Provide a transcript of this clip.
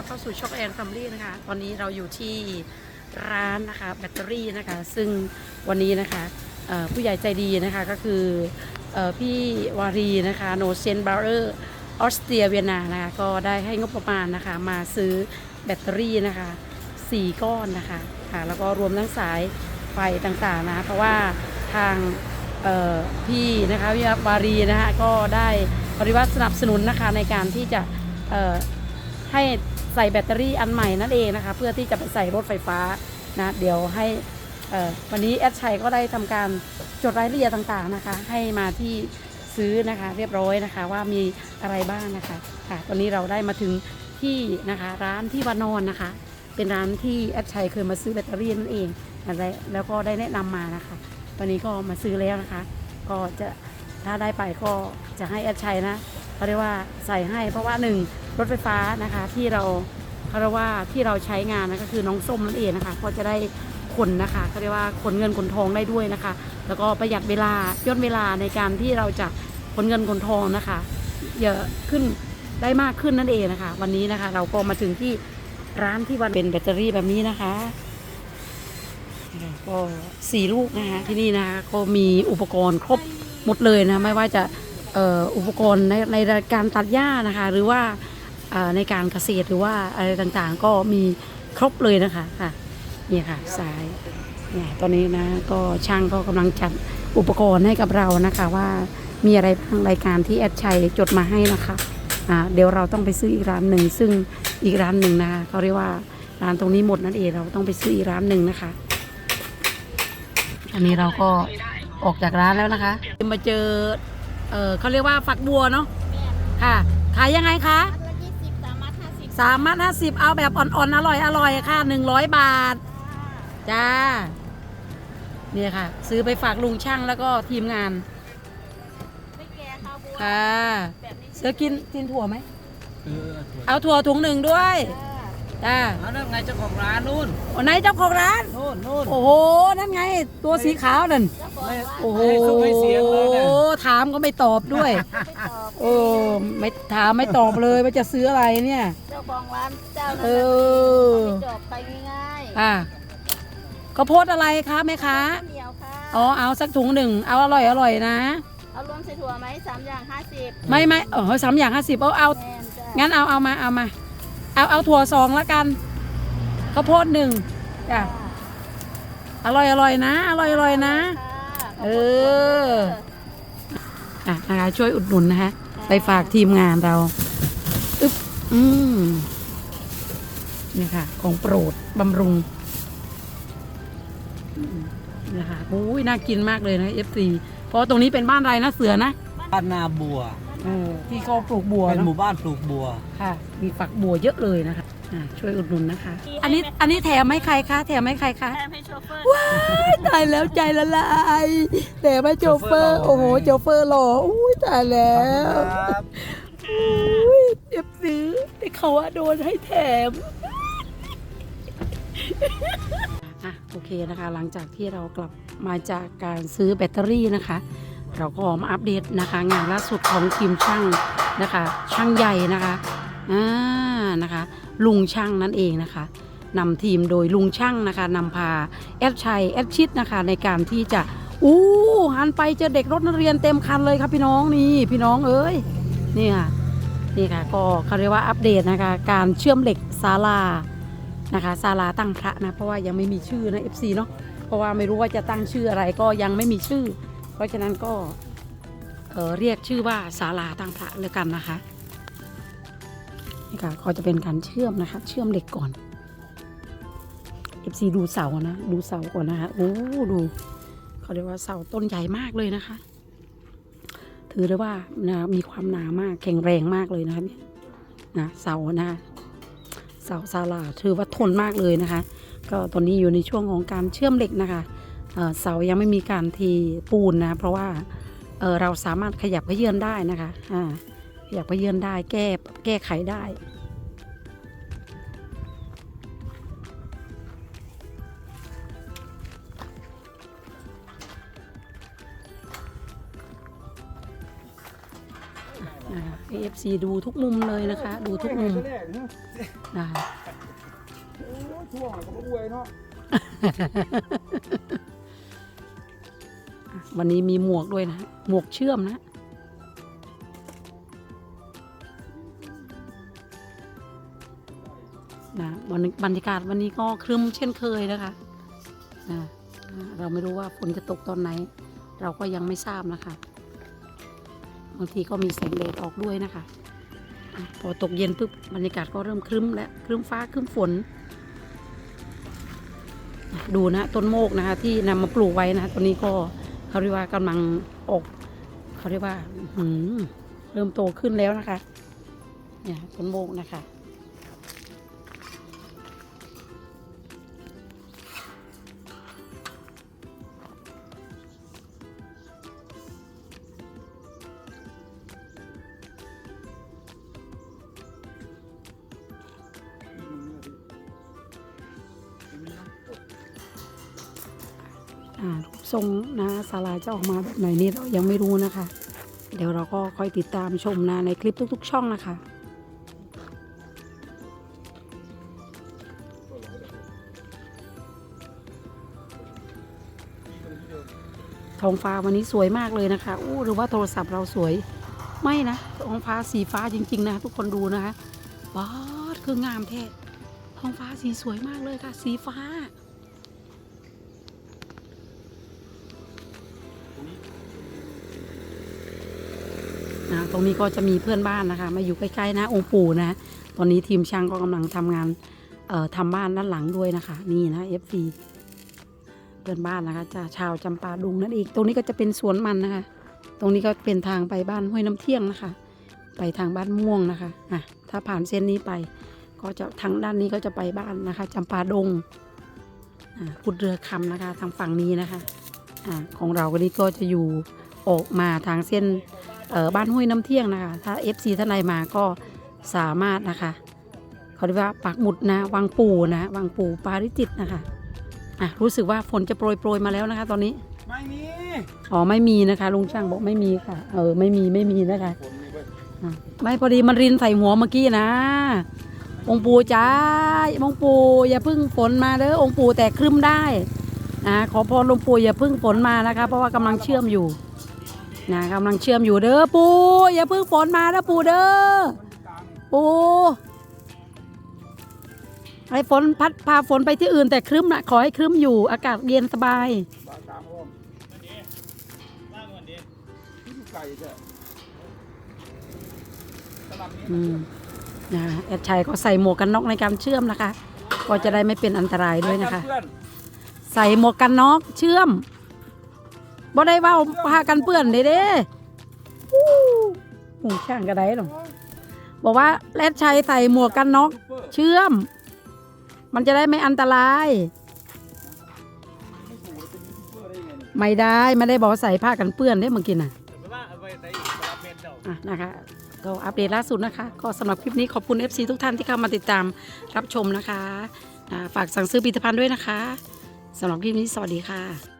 รับเข้าสู่ช็อกแอนด์ฟัมลี่นะคะ ตอนนี้เราอยู่ที่ร้านนะคะแบตเตอรี่นะคะ ซึ่งวันนี้นะคะผู้ใหญ่ใจดีนะคะก็คืออพี่วารีนะคะโนเซนบาร์เออร์ออสเตรียเวียนนานะคะก็ได้ให้งบประมาณนะคะ มาซื้อแบตเตอรี่นะคะ4ก้อนนะคะค่ะแล้วก็รวมทั้งสายไฟต่างๆนะะเพราะว่าทางพี่นะคะพี่วารีนะคะก็ได้ปฏิวัติสนับสนุนนะคะในการที่จะ ให้ใส่แบตเตอรี่อันใหม่นั่นเองนะคะ เพื่อที่จะไปใส่รถไฟฟ้านะเดี๋ยวให้วันนี้แอดชัยก็ได้ทำการจดรายละเอียดต่างๆนะคะ ให้มาที่ซื้อนะคะ เรียบร้อยนะคะว่ามีอะไรบ้างนะคะค่ะตอนนี้เราได้มาถึงที่นะคะร้านที่วานอนนะคะ เป็นร้านที่แอดชัยเคยมาซื้อแบตเตอรี่นั่นเองอะไรแล้วก็ได้แนะนำมานะคะวันนี้ก็มาซื้อแล้วนะคะ ก็จะถ้าได้ไปก็จะให้แอดชัยนะเขาเรียกว่าใส่ให้เพราะว่าหนึ่งรถไฟฟ้านะคะที่เราเขาเรียกว่าที่เราใช้งานนะก็คือน้องส้มนั่นเองนะคะก็จะได้ขนนะคะเขาเรียกว่าขนเงินขนทองได้ด้วยนะคะ แล้วก็ประหยัดเวลาย่นเวลาในการที่เราจะขนเงินขนทองนะคะ เยอะขึ้นได้มากขึ้นนั่นเองนะคะ วันนี้นะคะ เราก็มาถึงที่ร้านที่วันเป็นแบตเตอรี่แบบนี้นะคะก็สี่ลูกนะคะที่นี่นะคะก็มีอุปกรณ์ครบหมดเลยนะไม่ว่าจะเอ่ออุปกรณ์ในในการตัดหญ้านะคะ หรือว่า ในการเกษตรหรือว่าอะไรต่างๆ ก็มีครบเลยนะคะค่ะนี่ค่ะสายเนี่ยตอนนี้นะก็ช่างก็กำลังจัดอุปกรณ์ให้กับเรานะคะว่ามีอะไรบ้างรายการที่แอดชัยจดมาให้นะคะอ่าเดี๋ยวเราต้องไปซื้ออีกร้านหนึ่งซึ่งอีกร้านหนึ่งนะคะเขาเรียกว่าร้านตรงนี้หมดนั่นเองเราต้องไปซื้ออีกร้านหนึ่งนะคะ อันนี้เราก็ออกจากร้านแล้วนะคะมาเจอเออเขาเรียกว่าฝักบัวเนาะค่ะขายยังไงคะ สิบสามมัดห้าสิบเอาแบบอ่อนๆอร่อยอร่อยค่ะหนึ่งร้อยบาท จ้าเนี่ยค่ะ ซื้อไปฝากลุงช่างแล้วก็ทีมงาน ไม่แก่ข้าวบัวค่ะแบบนี้เสือกินกินถั่วไหม เออถูกเอาถั่วถุงหนึ่งด้วย จ้าจ้าเอานั่นไงเจ้าของร้านนู่นโอ้ไหนเจ้าของร้าน นู่นนู่น โอ้โห นั่นไง ตัวสีขาวนั่นเจ้าของไม่ร้านโอ้โหให้ซุ้มให้เสียงเลยเนี่ยถามก็ไม่ตอบด้วย ไม่ตอบโอ้ ไม่ถามไม่ตอบเลยว่าจะซื้ออะไรเนี่ยเจ้าของร้านเจ้าเอนั้นอไม่จบไปง่ายอะข้าวโพดอะไรคะแม่ค้าๆข้าวเหนียวค่ะอ๋อเอาสักถุงหนึ่งเอาอร่อยอร่อยนะ เอารวมใส่ถั่วไหมสามอย่างห้าสิบไม่ไม่เออสามอย่างห้าสิบเอาเอา แมนจ้างั้นเอาเอามาเอามา เอาเอาถั่วสองละกันข้าวโพดหนึ่งจ้ะอร่อยอร่อยนะอร่อยอร่อยนะ ค่ะเออ อะนะคะช่วยอุดหนุนนะคะไปฝากทีมงานเรา อึ๊บอืมนี่ค่ะ ของโปรดบำรุงอืมนี่ค่ะอุ้ยน่ากินมากเลยนะเอฟซีเพราะตรงนี้เป็นบ้านไรนะเสือนะบ้านนาบัวเออที่เขาปลูกบัวเป็นเนหมู่อะบ้านปลูกบัวค่ะ มีฝักบัวเยอะเลยนะคะอ่าช่วยอุดหนุนนะคะ อันนี้อันนี้แถมให้ใครคะแถมให้ใครคะแถมให้โชเฟอร์ว้ายตายแล้วใจละลายแต่ไม่โจเฟอร์โชเฟอร์หล่อโอ้โหโจเฟอร์หล่ออุ้ยตายแล้ว เขาว่าโดนให้แถมอะโอเคนะคะ หลังจากที่เรากลับมาจากการซื้อแบตเตอรี่นะคะ เราก็มาอัปเดตนะคะ งานล่าสุดของทีมช่างนะคะ ช่างใหญ่นะคะอ่านะคะ ลุงช่างนั่นเองนะคะนำทีมโดยลุงช่างนะคะนำพาแอดชัยแอดชิดนะคะ ในการที่จะอู้หันไปเจอเด็กรถนักเรียนเต็มคันเลยครับพี่น้องนี่พี่น้องเอ้ยนี่ค่ะ นี่ค่ะก็เขาเรียกว่าอัปเดตนะคะการเชื่อมเหล็กศาลานะคะศาลาตั้งพระนะเพราะว่ายังไม่มีชื่อนะ FC เนาะเพราะว่าไม่รู้ว่าจะตั้งชื่ออะไรก็ยังไม่มีชื่อ เพราะฉะนั้นก็เเรียกชื่อว่าศาลาตั้งพระเลยกันนะคะนี่ค่ะก็จะเป็นการเชื่อมนะคะ เชื่อมเหล็กก่อน FC ดูเสานะดูเสาก่อนนะคะโอ้ดูเขาเรียกว่าเสาต้นใหญ่มากเลยนะคะ ถือได้ว่านะมีความหนามากแข็งแรงมากเลยนะคะเนี่ยนะเสานะคะเสาซาลาถือว่าทนมากเลยนะคะ ก็ตอนนี้อยู่ในช่วงของการเชื่อมเหล็กนะคะเสายังไม่มีการทีปูนนะเพราะว่าเเราสามารถขยับขยื่นได้นะคะอ่าขยับขยื่นได้แก้แก้ไขได้ นะคะให้ FC ดูทุกมุมเลยนะคะ ดูทุกมุมนะคะช่วงก็อวยเนาะอะวันนี้มีหมวกด้วยนะ หมวกเชื่อมนะนะวันบรรยากาศวันนี้ก็ครึ้มเช่นเคยนะคะนะอ่าเราไม่รู้ว่าฝนจะตกตอนไหน เราก็ยังไม่ทราบนะคะ บางทีก็มีแสงแดดออกด้วยนะคะ พอตกเย็นปุ๊บบรรยากาศก็เริ่มครึ้มและครึ้มฟ้าครึ้มฝน ดูนะต้นโมกนะคะที่นำมาปลูกไว้นะะตอนนี้ก็เขาเรียกว่ากำลังออกเขาเรียกว่าเริ่มโตขึ้นแล้วนะคะ เนี่ยต้นโมกนะคะ รูปทรงนะศาลาจะออกมาแบบไหนนี่เรายังไม่รู้นะคะ เดี๋ยวเราก็คอยติดตามชมนะในคลิปทุก ๆ ช่องนะคะท้องฟ้าวันนี้สวยมากเลยนะคะอู้หรือว่าโทรศัพท์เราสวย ไม่นะท้องฟ้าสีฟ้าจริง ๆ นะ ทุกคนดูนะคะว้าวคืองามแท้ท้องฟ้าสีสวยมากเลยค่ะ สีฟ้า นะตรงนี้ก็จะมีเพื่อนบ้านนะคะ มาอยู่ใกล้ๆนะองค์ปู่นะ ตอนนี้ทีมช่างก็กำลังทำงานเอ่อทำบ้านด้านหลังด้วยนะคะ นี่นะ FC เพื่อนบ้านนะคะจะชาวจำปาดุงนั่นเองตรงนี้ก็จะเป็นสวนมันนะคะ ตรงนี้ก็เป็นทางไปบ้านห้วยน้ำเที่ยงนะคะ ไปทางบ้านม่วงนะคะอะถ้าผ่านเส้นนี้ไป ก็จะทางด้านนี้ก็จะไปบ้านนะคะจำปาดงอ่าพุดเรือคำนะคะ ทางฝั่งนี้นะคะอ่าของเราก็นี้ก็จะอยู่ออกมาทางเส้น บ้านห้วยน้ำเที่ยงนะคะ ถ้า FC ท่านใดมาก็สามารถนะคะเขาเรียกว่าปักหมุดนะวังปู่นะวังปู่ปาริจิตนะคะอะรู้สึกว่าฝนจะโปรยโปรยๆมาแล้วนะคะ ตอนนี้ไม่มีอ๋อไม่มีนะคะ ลุงช่างบอกไม่มีค่ะ เออไม่มีไม่มีนะคะฝนมีเว้ยอะไม่พอดีมันรินใส่หัวเมื่อกี้นะ องค์ปู่จ้าองค์ปู่อย่าเพึ่งฝนมาเด้อองค์ปู่แต่ครึ้มได้นะขอพรหลวงปู่อย่าเพึ่งฝนมานะคะ เพราะว่ากำลังเชื่อมอยู่ นะกำลังเชื่อมอยู่เด้อปูอย่าเพึ่งฝนมาเด้อปู่เด้อปูไอ้ฝนพัดพาฝนไปที่อื่นแต่ครึ้มนะขอให้ครึ้มอยู่อากาศเย็นสบายอืมนะแอดชัยก็ใส่หมวกกันน็อกในการเชื่อมนะคะ ก็จะได้ไม่เป็นอันตรายด้วยนะคะ ใส่หมวกกันน็อกเชื่อม บ่ได้เว่าพากันเปื้อนเด้เด้อู้หูช่างกระไดหรอบอกว่าแอดชัยใส่หมวกกันน็อกเชื่อม มันจะได้ไม่อันตราย ไม่ได้ไม่ได้บอกใส่ผ้ากันเปื้อนได้เมื่อกี้น่ะอะนะคะก็อัปเดตล่าสุดนะคะ ก็สำหรับคลิปนี้ขอบคุณ FC ทุกท่านที่เข้ามาติดตามรับชมนะคะ ฝากสั่งซื้อผลิตภัณฑ์ด้วยนะคะสำหรับคลิปนี้สวัสดีค่ะ